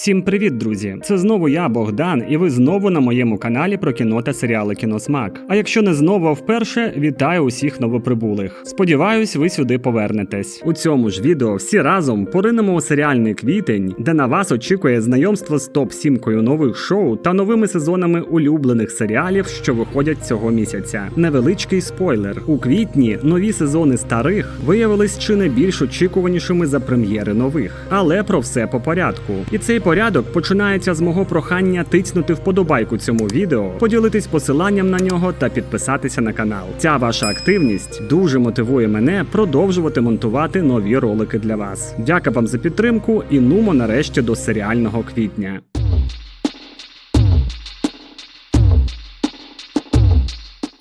Всім привіт, друзі! Це знову я, Богдан, і ви знову на моєму каналі про кіно та серіали Кіносмак. А якщо не знову, а вперше, вітаю усіх новоприбулих. Сподіваюсь, ви сюди повернетесь. У цьому ж відео всі разом поринемо у серіальний квітень, де на вас очікує знайомство з топ-сімкою нових шоу та новими сезонами улюблених серіалів, що виходять цього місяця. Невеличкий спойлер: у квітні нові сезони старих виявились чи не більш очікуванішими за прем'єри нових. Але про все по порядку. І цей порядок починається з мого прохання тицнути вподобайку цьому відео, поділитись посиланням на нього та підписатися на канал. Ця ваша активність дуже мотивує мене продовжувати монтувати нові ролики для вас. Дяка вам за підтримку і нумо нарешті до серіального квітня.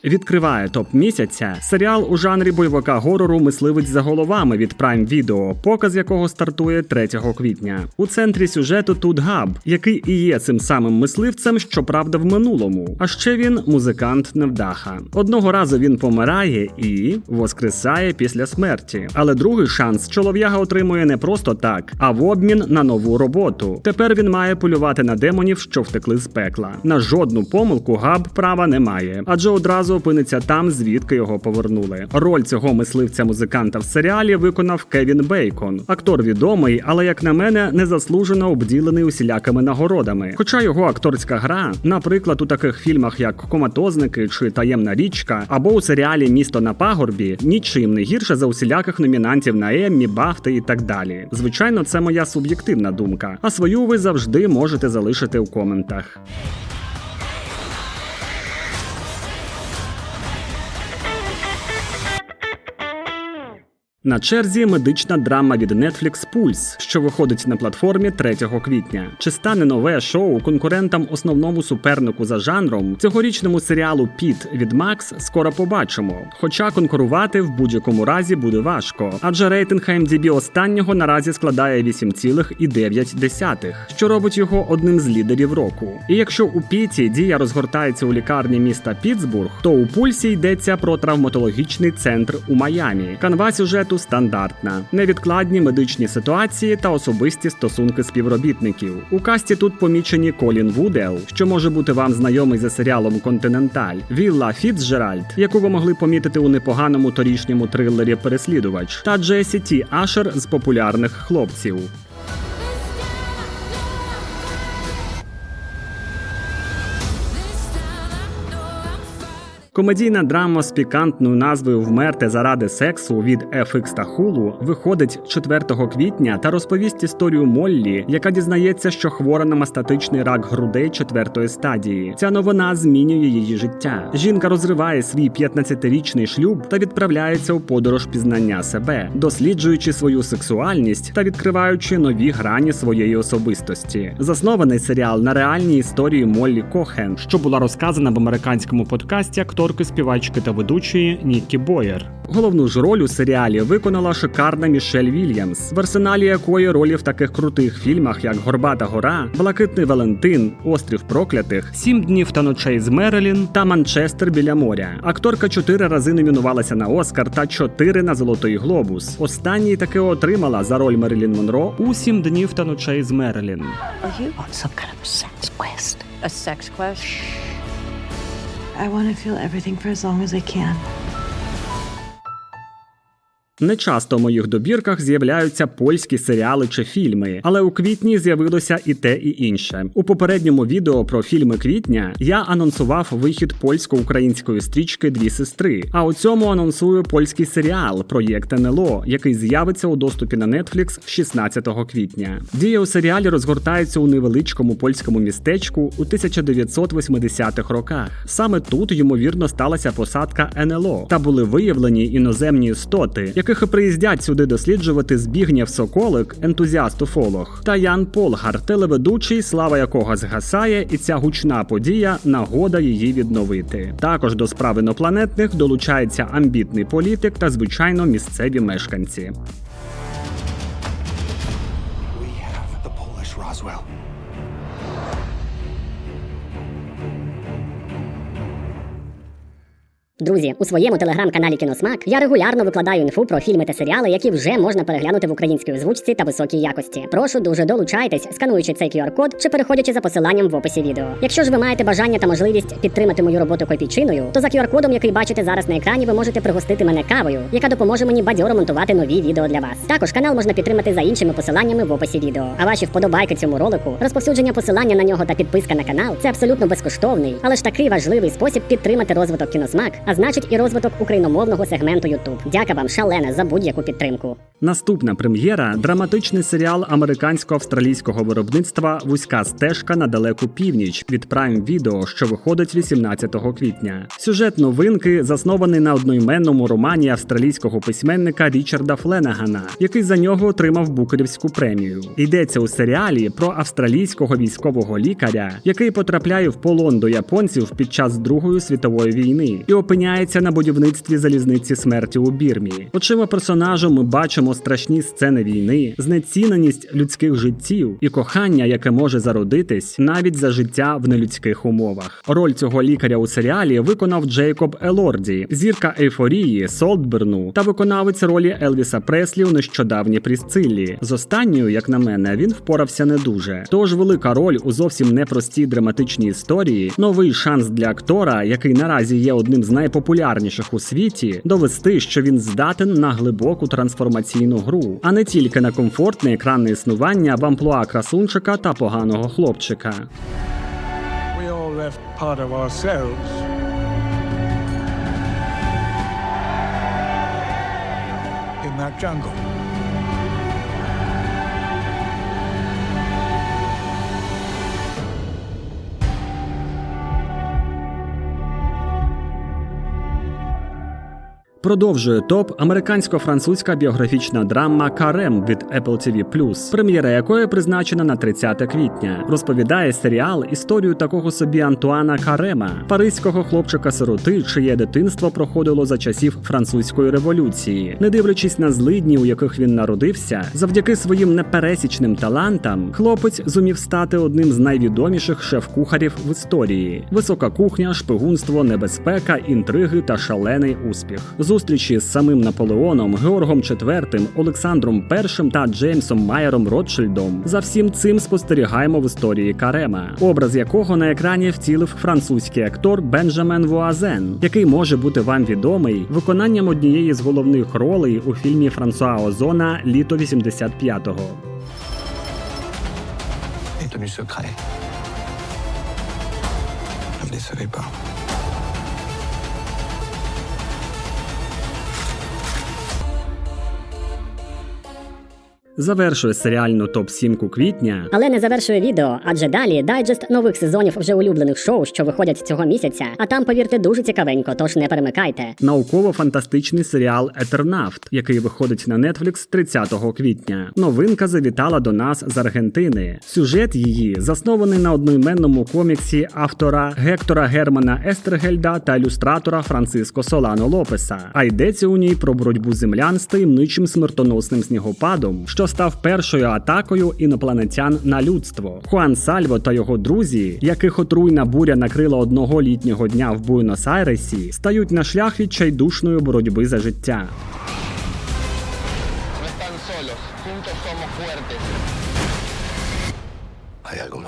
Відкриває топ місяця серіал у жанрі бойовика горору Мисливець за головами від Prime Video, показ якого стартує 3 квітня. У центрі сюжету тут Габ, який і є цим самим мисливцем, щоправда, в минулому. А ще він музикант невдаха. Одного разу він помирає і воскресає після смерті. Але другий шанс чолов'яга отримує не просто так, а в обмін на нову роботу. Тепер він має полювати на демонів, що втекли з пекла. На жодну помилку Габ права не має, адже одразу опиниться там, звідки його повернули. Роль цього мисливця-музиканта в серіалі виконав Кевін Бейкон. Актор відомий, але як на мене, незаслужено обділений усілякими нагородами. Хоча його акторська гра, наприклад, у таких фільмах, як Коматозники чи Таємна річка, або у серіалі Місто на пагорбі, нічим не гірше за усіляких номінантів на Еммі, Бафти і так далі. Звичайно, це моя суб'єктивна думка. А свою ви завжди можете залишити у коментах. На черзі медична драма від Netflix Pulse, що виходить на платформі 3 квітня. Чи стане нове шоу конкурентам основному супернику за жанром цьогорічному серіалу Піт від Max скоро побачимо. Хоча конкурувати в будь-якому разі буде важко, адже рейтинг IMDb останнього наразі складає 8,9, що робить його одним з лідерів року. І якщо у Піті дія розгортається у лікарні міста Пітсбург, то у пульсі йдеться про травматологічний центр у Майамі. Канва сюжету стандартна, невідкладні медичні ситуації та особисті стосунки співробітників. У касті тут помічені Колін Вудел, що може бути вам знайомий за серіалом Континенталь, Вілла Фіцджеральд, яку ви могли помітити у непоганому торішньому трилері Переслідувач, та Джесі Ті Ашер з популярних хлопців. Комедійна драма з пікантною назвою Вмерти заради сексу від FX та Hulu виходить 4 квітня та розповість історію Моллі, яка дізнається, що хвора на мастатичний рак грудей четвертої стадії. Ця новина змінює її життя. Жінка розриває свій 15-річний шлюб та відправляється у подорож пізнання себе, досліджуючи свою сексуальність та відкриваючи нові грані своєї особистості. Заснований серіал на реальній історії Моллі Кохен, що була розказана в американському подкасті акторки, співачки та ведучої Ніккі Боєр. Головну ж роль у серіалі виконала шикарна Мішель Вільямс, в арсеналі якої ролі в таких крутих фільмах, як Горбата гора, Блакитний Валентин, Острів Проклятих, Сім днів та ночей з Мерелін та Манчестер біля моря. Акторка чотири рази номінувалася на Оскар та чотири на Золотий Глобус. Останній таки отримала за роль Мерелін Монро у Сім днів та ночей з Мерелін. Are you on some kind of a sex quest? I want to feel everything for as long as I can. Не часто в моїх добірках з'являються польські серіали чи фільми, але у квітні з'явилося і те, і інше. У попередньому відео про фільми квітня я анонсував вихід польсько-української стрічки Дві сестри. А у цьому анонсую польський серіал Проєкт НЛО, який з'явиться у доступі на Netflix 16 квітня. Дія у серіалі розгортається у невеличкому польському містечку у 1980-х роках. Саме тут ймовірно сталася посадка НЛО та були виявлені іноземні істоти, яких і приїздять сюди досліджувати Збігнєв Соколик, ентузіаст-уфолог, та Ян Полгар, телеведучий, слава якого згасає, і ця гучна подія нагода її відновити. Також до справ інопланетних долучається амбітний політик та звичайно місцеві мешканці. Друзі, у своєму телеграм-каналі Кіносмак я регулярно викладаю інфу про фільми та серіали, які вже можна переглянути в українській озвучці та високій якості. Прошу дуже долучайтесь, скануючи цей QR-код чи переходячи за посиланням в описі відео. Якщо ж ви маєте бажання та можливість підтримати мою роботу копійчиною, то за QR-кодом, який бачите зараз на екрані, ви можете пригостити мене кавою, яка допоможе мені бадьоро монтувати нові відео для вас. Також канал можна підтримати за іншими посиланнями в описі відео. А ваші вподобайки цьому ролику, розповсюдження посилання на нього та підписка на канал це абсолютно безкоштовний, але ж такий важливий спосіб підтримати розвиток кіносмак, а значить і розвиток україномовного сегменту YouTube. Дяка вам шалена за будь-яку підтримку. Наступна прем'єра драматичний серіал американсько-австралійського виробництва Вузька стежка на далеку північ від Prime Video, що виходить 18 квітня. Сюжет новинки заснований на одноіменному романі австралійського письменника Річарда Фленагана, який за нього отримав Букерівську премію. Йдеться у серіалі про австралійського військового лікаря, який потрапляє в полон до японців під час Другої світової війни і опиняється на будівництві залізниці смерті у Бірмі. Очима персонажу ми бачимо страшні сцени війни, знеціненість людських життів і кохання, яке може зародитись навіть за життя в нелюдських умовах. Роль цього лікаря у серіалі виконав Джейкоб Елорді, зірка ейфорії, Солтберну та виконавець ролі Елвіса Преслі у нещодавній Прісциллі. З останньою, як на мене, він впорався не дуже. Тож велика роль у зовсім непростій драматичній історії, новий шанс для актора, який наразі є одним з найпопулярніших у світі, довести, що він здатен на глибоку трансформаційну гру, а не тільки на комфортне екранне існування в амплуа красунчика та поганого хлопчика. We all left part of ourselves. In that jungle. Продовжує топ американсько-французька біографічна драма Карем від Apple TV+, прем'єра якої призначена на 30 квітня. Розповідає серіал історію такого собі Антуана Карема, паризького хлопчика-сироти, чиє дитинство проходило за часів французької революції. Не дивлячись на злидні, у яких він народився, завдяки своїм непересічним талантам, хлопець зумів стати одним з найвідоміших шеф-кухарів в історії: висока кухня, шпигунство, небезпека, інтриги та шалений успіх. Зустрічі з самим Наполеоном, Георгом IV, Олександром І та Джеймсом Майером Ротшильдом. За всім цим спостерігаємо в історії Карема, образ якого на екрані втілив французький актор Бенджамен Вуазен, який може бути вам відомий виконанням однієї з головних ролей у фільмі Франсуа Озона Літо 85-го. tenu secret. Ne décevez pas. Завершує серіальну топ-сімку квітня Але не завершує відео, адже далі дайджест нових сезонів вже улюблених шоу, що виходять цього місяця. А там, повірте, дуже цікавенько, тож не перемикайте. науково-фантастичний серіал Етернафт, який виходить на Netflix 30 квітня. Новинка завітала до нас з Аргентини. Сюжет її заснований на одноіменному коміксі автора Гектора Германа Естергельда та ілюстратора Франциско Солано Лопеса. А йдеться у ній про боротьбу землян з таємничим смертоносним снігопадом, що став першою атакою інопланетян на людство. Хуан Сальво та його друзі, яких отруйна буря накрила одного літнього дня в Буенос-Айресі, стають на шлях відчайдушної боротьби за життя. Hay algo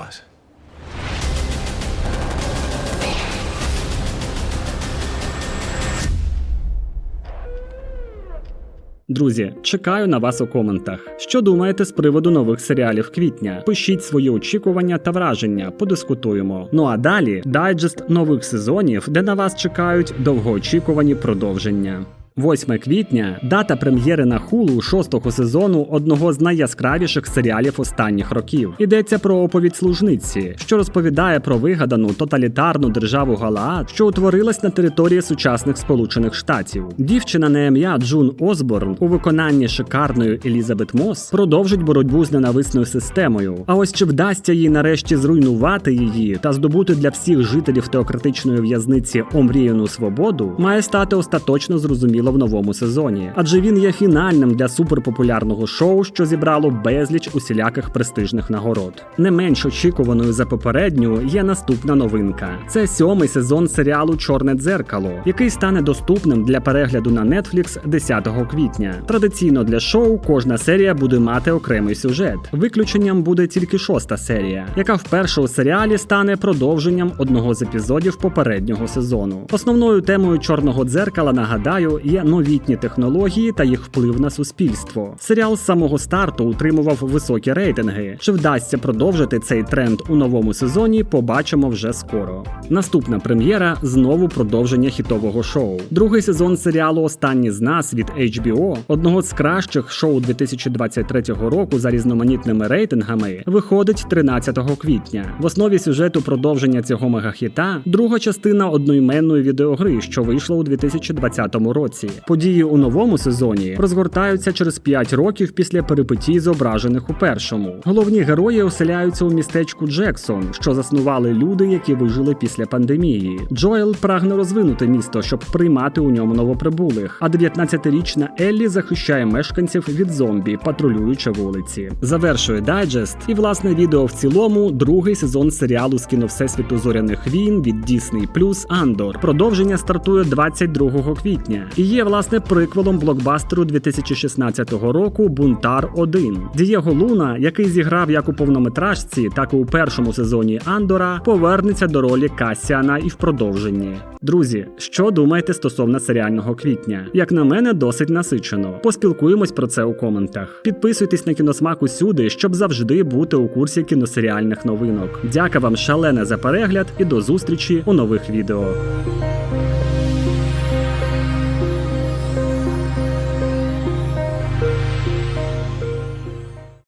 Друзі, чекаю на вас у коментах. Що думаєте з приводу нових серіалів квітня? Пишіть свої очікування та враження, подискутуємо. Ну а далі дайджест нових сезонів, де на вас чекають довгоочікувані продовження. 8 квітня дата прем'єри на хулу шостого сезону одного з найяскравіших серіалів останніх років. Йдеться про оповідь служниці, що розповідає про вигадану тоталітарну державу Галаад, що утворилась на території сучасних Сполучених Штатів. Дівчина на ім'я Джун Осборн у виконанні шикарної Елізабет Мос продовжить боротьбу з ненависною системою. А ось чи вдасться їй нарешті зруйнувати її та здобути для всіх жителів теократичної в'язниці омріяну свободу, має стати остаточно зрозумілим зрозуміло в новому сезоні, адже він є фінальним для суперпопулярного шоу, що зібрало безліч усіляких престижних нагород. Не менш очікуваною за попередню є наступна новинка: це сьомий сезон серіалу Чорне дзеркало, який стане доступним для перегляду на Netflix 10 квітня. Традиційно для шоу кожна серія буде мати окремий сюжет. Виключенням буде тільки шоста серія, яка вперше у серіалі стане продовженням одного з епізодів попереднього сезону. Основною темою чорного дзеркала, нагадаю, є новітні технології та їх вплив на суспільство. Серіал з самого старту утримував високі рейтинги. Чи вдасться продовжити цей тренд у новому сезоні? Побачимо вже скоро. Наступна прем'єра знову продовження хітового шоу. Другий сезон серіалу Останні з нас від HBO, одного з кращих шоу 2023 року за різноманітними рейтингами, виходить 13 квітня. В основі сюжету продовження цього мегахіта друга частина одноіменної відеогри, що вийшла у 2020 році. Події у новому сезоні розгортаються через 5 років після перипетій, зображених у першому. Головні герої оселяються у містечку Джексон, що заснували люди, які вижили після пандемії. Джоел прагне розвинути місто, щоб приймати у ньому новоприбулих. А 19-річна Еллі захищає мешканців від зомбі, патрулюючи вулиці. Завершує дайджест і власне відео в цілому другий сезон серіалу з кіно Всесвіту зоряних війн від Disney Plus Андор. Продовження стартує 22 квітня і є власне приквелом блокбастеру 2016 року Бунтар 1. Дієго Луна, який зіграв як у повнометражці, так і у першому сезоні Андора, повернеться до ролі Касіана і в продовженні. Друзі, що думаєте стосовно серіального квітня? Як на мене, досить насичено. Поспілкуємось про це у коментах. Підписуйтесь на кіносмак усюди, щоб завжди бути у курсі кіносеріальних новинок. Дяка вам шалене за перегляд і до зустрічі у нових відео.